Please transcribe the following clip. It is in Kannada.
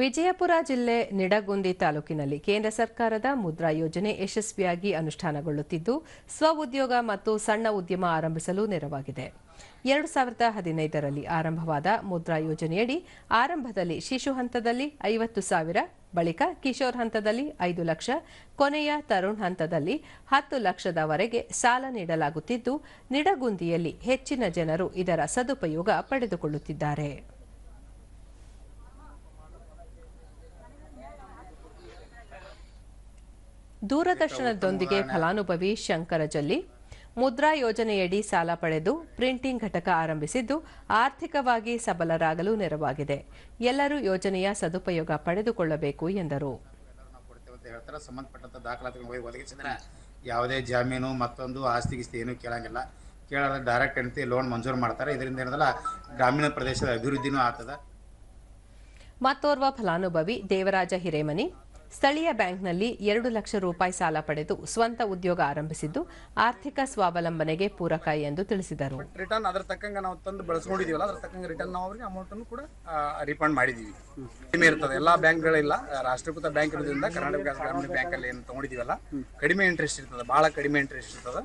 ವಿಜಯಪುರ ಜಿಲ್ಲೆ ನಿಡಗುಂದಿ ತಾಲೂಕಿನಲ್ಲಿ ಕೇಂದ್ರ ಸರ್ಕಾರದ ಮುದ್ರಾ ಯೋಜನೆ ಯಶಸ್ವಿಯಾಗಿ ಅನುಷ್ಠಾನಗೊಳ್ಳುತ್ತಿದ್ದು ಸ್ವಉದ್ಯೋಗ ಮತ್ತು ಸಣ್ಣ ಉದ್ಯಮ ಆರಂಭಿಸಲು ನೆರವಾಗಿದೆ. ಎರಡು ಸಾವಿರದ ಹದಿನೈದರಲ್ಲಿ ಆರಂಭವಾದ ಮುದ್ರಾ ಯೋಜನೆಯಡಿ ಆರಂಭದಲ್ಲಿ ಶಿಶು ಹಂತದಲ್ಲಿ ಐವತ್ತು ಸಾವಿರ, ಬಳಿಕ ಕಿಶೋರ್ ಹಂತದಲ್ಲಿ ಐದು ಲಕ್ಷ, ಕೊನೆಯ ತರುಣ್ ಹಂತದಲ್ಲಿ ಹತ್ತು ಲಕ್ಷದವರೆಗೆ ಸಾಲ ನೀಡಲಾಗುತ್ತಿದ್ದು, ನಿಡಗುಂದಿಯಲ್ಲಿ ಹೆಚ್ಚಿನ ಜನರು ಇದರ ಸದುಪಯೋಗ ಪಡೆದುಕೊಳ್ಳುತ್ತಿದ್ದಾರೆ. ದೂರದರ್ಶನದೊಂದಿಗೆ ಫಲಾನುಭವಿ ಶಂಕರ ಜಲ್ಲಿ ಮುದ್ರಾ ಯೋಜನೆಯಡಿ ಸಾಲ ಪಡೆದು ಪ್ರಿಂಟಿಂಗ್ ಘಟಕ ಆರಂಭಿಸಿದ್ದು ಆರ್ಥಿಕವಾಗಿ ಸಬಲರಾಗಲು ನೆರವಾಗಿದೆ. ಎಲ್ಲರೂ ಯೋಜನೆಯ ಸದುಪಯೋಗ ಪಡೆದುಕೊಳ್ಳಬೇಕು ಎಂದರು. ಯಾವುದೇ ಜಾಮೀನು ಮತ್ತೊಂದು ಆಸ್ತಿ ಗಿಸ್ತಿ ಏನೂ ಕೇಳಂಗಿಲ್ಲ. ಕೇಳೋದ್ರೆ ಡೈರೆಕ್ಟ್ ಎಂತಿ ಲೋನ್ ಮಂಜೂರು ಮಾಡ್ತಾರೆ. ಇದರಿಂದ ಏನದಲ್ಲ ಗ್ರಾಮೀಣ ಪ್ರದೇಶದ ಅಭಿವೃದ್ಧಿನೂ ಆಗ್ತದ. ಮತ್ತೋರ್ವ ಫಲಾನುಭವಿ ದೇವರಾಜ ಹಿರೇಮನಿ ಸ್ಥಳೀಯ ಬ್ಯಾಂಕ್ನಲ್ಲಿ ಎರಡು ಲಕ್ಷ ರೂಪಾಯಿ ಸಾಲ ಪಡೆದು ಸ್ವಂತ ಉದ್ಯೋಗ ಆರಂಭಿಸಿದ್ದು ಆರ್ಥಿಕ ಸ್ವಾವಲಂಬನೆಗೆ ಪೂರಕ ಎಂದು ತಿಳಿಸಿದರು. ರಿಟರ್ನ್ ಅದ್ರ ತಕ್ಕಂಗೆ ನಾವು ತಂದು ಬಳಸ್ಕೊಂಡಿದೀವಲ್ಲ, ಅದ್ರ ತಕ್ಕಂಗೆ ರಿಟರ್ನ್ ನಾವು ಅವರಿಗೆ ಅಮೌಂಟ್ ಅನ್ನು ಕೂಡ ರಿಫಂಡ್ ಮಾಡಿದೀವಿ. ಕಡಿಮೆ ಇರ್ತದೆ. ಎಲ್ಲಾ ಬ್ಯಾಂಕ್ಗಳಿಲ್ಲ ರಾಷ್ಟ್ರೀಕೃತ ಬ್ಯಾಂಕ್ ಇರೋದ್ರಿಂದ ಕರ್ನಾಟಕ ಗ್ರಾಮೀಣ ಗ್ರಾಮೀಣ ಬ್ಯಾಂಕಲ್ಲಿ ಏನು ತಗೊಂಡಿದೀವಲ್ಲ, ಕಡಿಮೆ ಇಂಟ್ರೆಸ್ಟ್ ಇರ್ತದೆ. ಬಹಳ ಕಡಿಮೆ ಇಂಟ್ರೆಸ್ಟ್ ಇರ್ತದೆ.